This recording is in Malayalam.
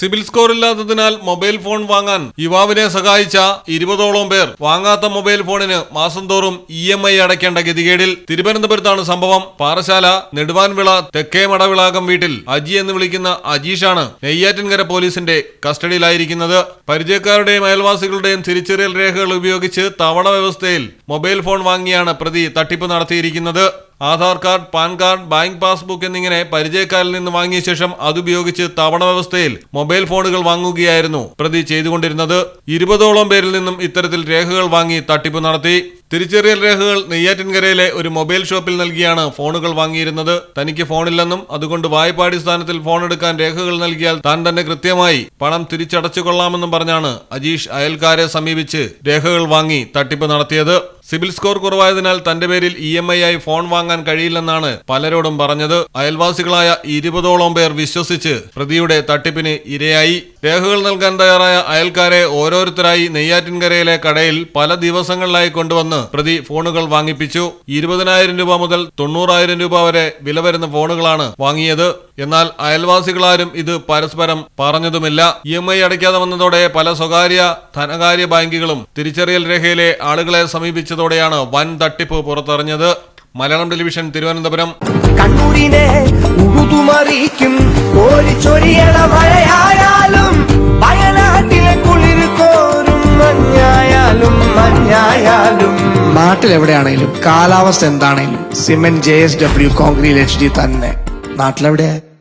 സിബിൽ സ്കോർ ഇല്ലാത്തതിനാൽ മൊബൈൽ ഫോൺ വാങ്ങാൻ യുവാവിനെ സഹായിച്ച ഇരുപതോളം പേർ വാങ്ങാത്ത മൊബൈൽ ഫോണിന് മാസം തോറും ഇ എം ഐ അടയ്ക്കേണ്ട ഗതികേടിൽ തിരുവനന്തപുരത്താണ് സംഭവം. പാറശാല നെടുവാൻവിള തെക്കേ മടവിളാകം വീട്ടിൽ അജി എന്ന് വിളിക്കുന്ന അജീഷാണ് നെയ്യാറ്റിൻകര പോലീസിന്റെ കസ്റ്റഡിയിലായിരിക്കുന്നത്. പരിചയക്കാരുടെയും അയൽവാസികളുടെയും തിരിച്ചറിയൽ രേഖകൾ ഉപയോഗിച്ച് തവണ വ്യവസ്ഥയിൽ മൊബൈൽ ഫോൺ വാങ്ങിയാണ് പ്രതി തട്ടിപ്പ് നടത്തിയിരിക്കുന്നത്. Aadhaar card PAN card bank passbook എന്നിങ്ങനെ പരിചയക്കാരിൽ നിന്ന് വാങ്ങിയ ശേഷം അതുപയോഗിച്ച് തവണ വ്യവസ്ഥയിൽ മൊബൈൽ ഫോണുകൾ വാങ്ങുകയായിരുന്നു. പ്രതി ചെയ്തുകൊണ്ടിരുന്നത് ഇരുപതോളം പേരിൽ നിന്നും ഇത്തരത്തിൽ രേഖകൾ വാങ്ങി തട്ടിപ്പ് നടത്തി. തിരിച്ചറിയൽ രേഖകൾ നെയ്യാറ്റിൻകരയിലെ ഒരു മൊബൈൽ ഷോപ്പിൽ നൽകിയാണ് ഫോണുകൾ വാങ്ങിയിരുന്നത്. തനിക്ക് ഫോണില്ലെന്നും അതുകൊണ്ട് വായ്പാടിസ്ഥാനത്തിൽ ഫോൺ എടുക്കാൻ രേഖകൾ നൽകിയാൽ താൻ തന്നെ കൃത്യമായി പണം തിരിച്ചടച്ചു കൊള്ളാമെന്നും പറഞ്ഞാണ് അജീഷ് അയൽക്കാരെ സമീപിച്ച് രേഖകൾ വാങ്ങി തട്ടിപ്പ് നടത്തിയത്. സിബിൽ സ്കോർ കുറവായതിനാൽ തന്റെ പേരിൽ ഇ എം ഐ ആയി ഫോൺ വാങ്ങാൻ കഴിയില്ലെന്നാണ് പലരോടും പറഞ്ഞത്. അയൽവാസികളായ ഇരുപതോളം പേർ വിശ്വസിച്ച് പ്രതിയുടെ തട്ടിപ്പിന് ഇരയായി. രേഖകൾ നൽകാൻ തയ്യാറായ അയൽക്കാരെ ഓരോരുത്തരായി നെയ്യാറ്റിൻകരയിലെ കടയിൽ പല ദിവസങ്ങളിലായി കൊണ്ടുവന്ന് പ്രതി ഫോണുകൾ വാങ്ങിപ്പിച്ചു. ഇരുപതിനായിരം രൂപ മുതൽ തൊണ്ണൂറായിരം രൂപ വരെ വില വരുന്ന ഫോണുകളാണ് വാങ്ങിയത്. എന്നാൽ അയൽവാസികളാരും ഇത് പരസ്പരം പറഞ്ഞതുമില്ല. ഇ എം ഐ അടയ്ക്കാതെ വന്നതോടെ പല സ്വകാര്യ ധനകാര്യ ബാങ്കുകളും തിരിച്ചറിയൽ രേഖയിലെ ആളുകളെ സമീപിച്ചതോടെയാണ് വൻ തട്ടിപ്പ് പുറത്തറിഞ്ഞത്. മലയാളം ടെലിവിഷൻ തിരുവനന്തപുരം. കണ്ണൂരിനെ ഉഴുതുമറിയിക്കും മഴയായാലും വയനാട്ടിലെ മഞ്ഞായാലും മഞ്ഞായാലും. എവിടെയാണേലും കാലാവസ്ഥ എന്താണെങ്കിലും cement J S W concrete H D തന്നെ. നാട്ടിലെവിടെയാ?